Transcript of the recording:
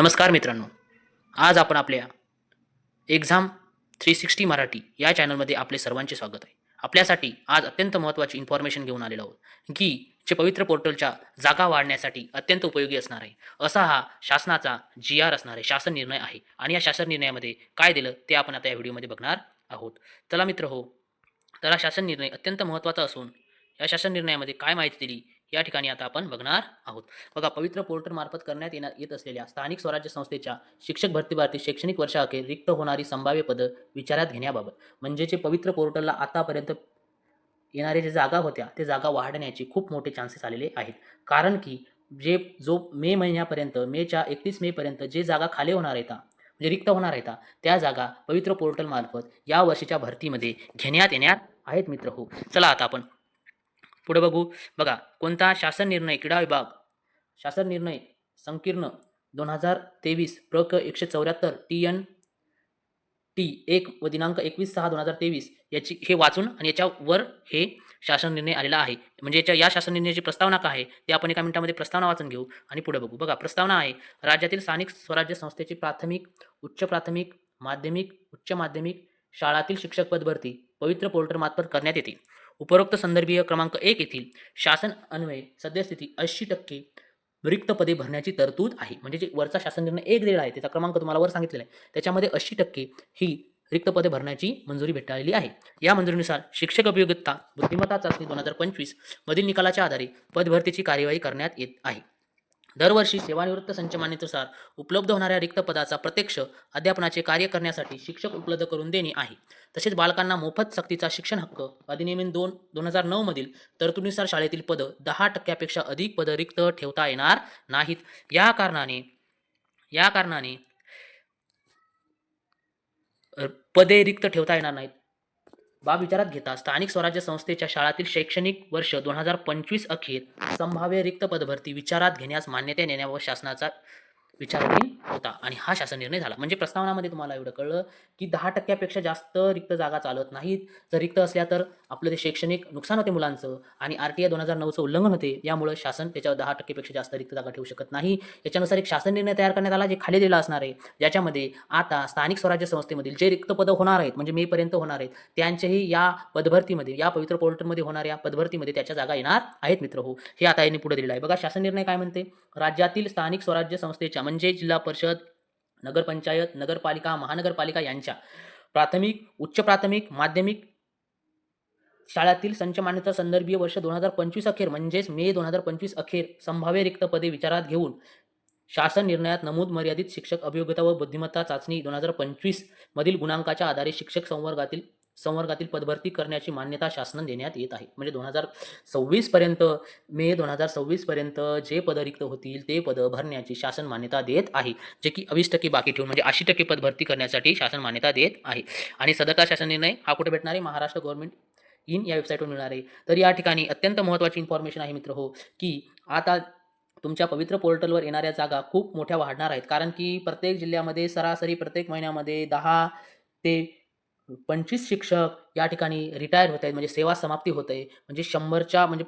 नमस्कार मित्रांनो. आज आपण आपल्या एक्झाम थ्री सिक्स्टी मराठी या चॅनलमध्ये आपले सर्वांचे स्वागत आहे. आपल्यासाठी आज अत्यंत महत्त्वाची इन्फॉर्मेशन घेऊन आलेलो आहोत. की जे पवित्र पोर्टलच्या जागा वाढण्यासाठी अत्यंत उपयोगी असणार आहे. असा हा शासनाचा जी आर असणार आहे. शासन निर्णय आहे. आणि या शासन निर्णयामध्ये काय दिलं ते आपण आता या व्हिडिओमध्ये बघणार आहोत. चला मित्र हो. तर हा शासन निर्णय अत्यंत महत्त्वाचा असून या शासन निर्णयामध्ये काय माहिती दिली या ठिकाणी आता आपण बघणार आहोत. बघा पवित्र पोर्टलमार्फत करण्यात येणार येत असलेल्या स्थानिक स्वराज्य संस्थेच्या शिक्षक भरतीबाबतीत शैक्षणिक वर्षाअखेर रिक्त होणारी संभाव्य पदं विचारात घेण्याबाबत. म्हणजे जे पवित्र पोर्टलला आतापर्यंत येणारे जे जागा होत्या ते जागा वाढण्याचे खूप मोठे चान्सेस आलेले आहेत. कारण की जे जो मे महिन्यापर्यंत मेच्या एकतीस मेपर्यंत जे जागा खाली होणार आहेत म्हणजे रिक्त होणार आहेत त्या जागा पवित्र पोर्टलमार्फत या वर्षीच्या भरतीमध्ये घेण्यात येण्यात आहेत मित्र हो. चला आता आपण पुढे बघू. बघा कोणता शासन निर्णय क्रीडा विभाग? शासन निर्णय संकीर्ण दोन हजार तेवीस प्र क एकशे चौऱ्याहत्तर टी एन टी एक व दिनांक एकवीस सहा दोन हजार तेवीस. याची हे वाचून आणि याच्यावर हे शासन निर्णय आलेला आहे. म्हणजे याच्या या शासन निर्णयाची प्रस्तावना काय आहे ते आपण एका मिनिटामध्ये प्रस्तावना वाचून घेऊ आणि पुढे बघू. बघा प्रस्तावना आहे राज्यातील स्थानिक स्वराज्य संस्थेची प्राथमिक उच्च प्राथमिक माध्यमिक उच्च माध्यमिक शाळातील शिक्षक पदभरती पवित्र पोर्टलमार्फत करण्यात येते. उपरोक्त संदर्भीय क्रमांक एक येथील शासन अन्वये सद्यस्थिती ऐंशी टक्के रिक्त पदे भरण्याची तरतूद आहे. म्हणजे जे वरचा शासन निर्णय एक दिलेला आहे त्याचा क्रमांक तुम्हाला वर सांगितलेला आहे. त्याच्यामध्ये ऐंशी टक्के ही रिक्त पदे भरण्याची मंजुरी भेटाळलेली आहे. या मंजुरीनुसार शिक्षक अभियोगिता बुद्धिमत्ता चाचणी दोन हजार पंचवीस मधील निकालाच्या आधारे पदभरतीची कार्यवाही करण्यात येत आहे. दरवर्षी सेवानिवृत्त संचमानेनुसार उपलब्ध होणाऱ्या रिक्त पदाचा प्रत्यक्ष अध्यापनाचे कार्य करण्यासाठी शिक्षक उपलब्ध करून देणे आहे. तसेच बालकांना मोफत सक्तीचा शिक्षण हक्क अधिनियम दोन दोन हजार नऊमधील तरतुदीनुसार शाळेतील पदं दहा टक्क्यापेक्षा अधिक पदं रिक्त ठेवता येणार नाहीत. या कारणाने या कारणाने पदे रिक्त ठेवता येणार नाहीत. बाब विचारात घेता स्थानिक स्वराज्य संस्थेच्या शाळातील शैक्षणिक वर्ष दोन हजार पंचवीस अखेर संभाव्य रिक्त पदभरती विचारात घेण्यास मान्यता देण्यावर शासनाचा विचाराधीन होता. आणि हा शासन निर्णय झाला. म्हणजे प्रस्तावनामध्ये तुम्हाला एवढं कळलं की दहा टक्क्यापेक्षा जास्त रिक्त जागा चालत नाहीत. जर रिक्त असल्या तर आपलं ते शैक्षणिक नुकसान होते मुलांचं आणि आर टी आय दोन हजार नऊचं उल्लंघन होते. यामुळे शासन त्याच्यावर दहा टक्केपेक्षा जास्त रिक्त जागा ठेवू शकत नाही. याच्यानुसार एक शासन निर्णय तयार करण्यात आला जे खाली दिला असणार आहे. ज्याच्यामध्ये आता स्थानिक स्वराज्य संस्थेमधील जे रिक्त पदं होणार आहेत म्हणजे मेपर्यंत होणार आहेत त्यांचेही या पदभरतीमध्ये या पवित्र पोर्टलमध्ये होणाऱ्या पदभरतीमध्ये त्याच्या जागा येणार आहेत मित्र हो. हे आता यांनी पुढे दिलेलं आहे. बघा शासन निर्णय काय म्हणते? राज्यातील स्थानिक स्वराज्य संस्थेच्या म्हणजे जिल्हा परिषद नगरपंचायत नगरपालिका महानगरपालिका यांच्या प्राथमिक उच्च प्राथमिक माध्यमिक शाळातील संच मान्यता संदर्भीय वर्ष दोन हजार पंचवीस अखेर म्हणजेच मे दोन हजार पंचवीस अखेर संभाव्य रिक्त पदे विचारात घेऊन शासन निर्णयात नमूद मर्यादित शिक्षक अभियोग्यता व बुद्धिमत्ता चाचणी दोन हजार पंचवीस मधील गुणांकाच्या आधारे शिक्षक संवर्गातील संवर्गातील पदभरती करण्याची मान्यता शासनाने देण्यात येत आहे. म्हणजे दोन हजार सव्वीसपर्यंत मे दोन हजार सव्वीसपर्यंत जे पदं रिक्त होतील ते पदं भरण्याची शासन मान्यता देत आहे. जे की अवीस टक्के बाकी ठेवून म्हणजे ऐंशी टक्के पदभरती करण्यासाठी शासन मान्यता देत आहे. आणि सदरचा शासन निर्णय हा कुठे भेटणार आहे? महाराष्ट्र गव्हर्नमेंट इन या वेबसाईटवर मिळणार आहे. तर या ठिकाणी अत्यंत महत्त्वाची इन्फॉर्मेशन आहे मित्र हो की आता तुमच्या पवित्र पोर्टलवर येणाऱ्या जागा खूप मोठ्या वाढणार आहेत. कारण की प्रत्येक जिल्ह्यामध्ये सरासरी प्रत्येक महिन्यामध्ये दहा ते पंचवीस शिक्षक या ठिकाणी रिटायर होत आहेत म्हणजे सेवा समाप्ती होत आहे. म्हणजे शंभरच्या म्हणजे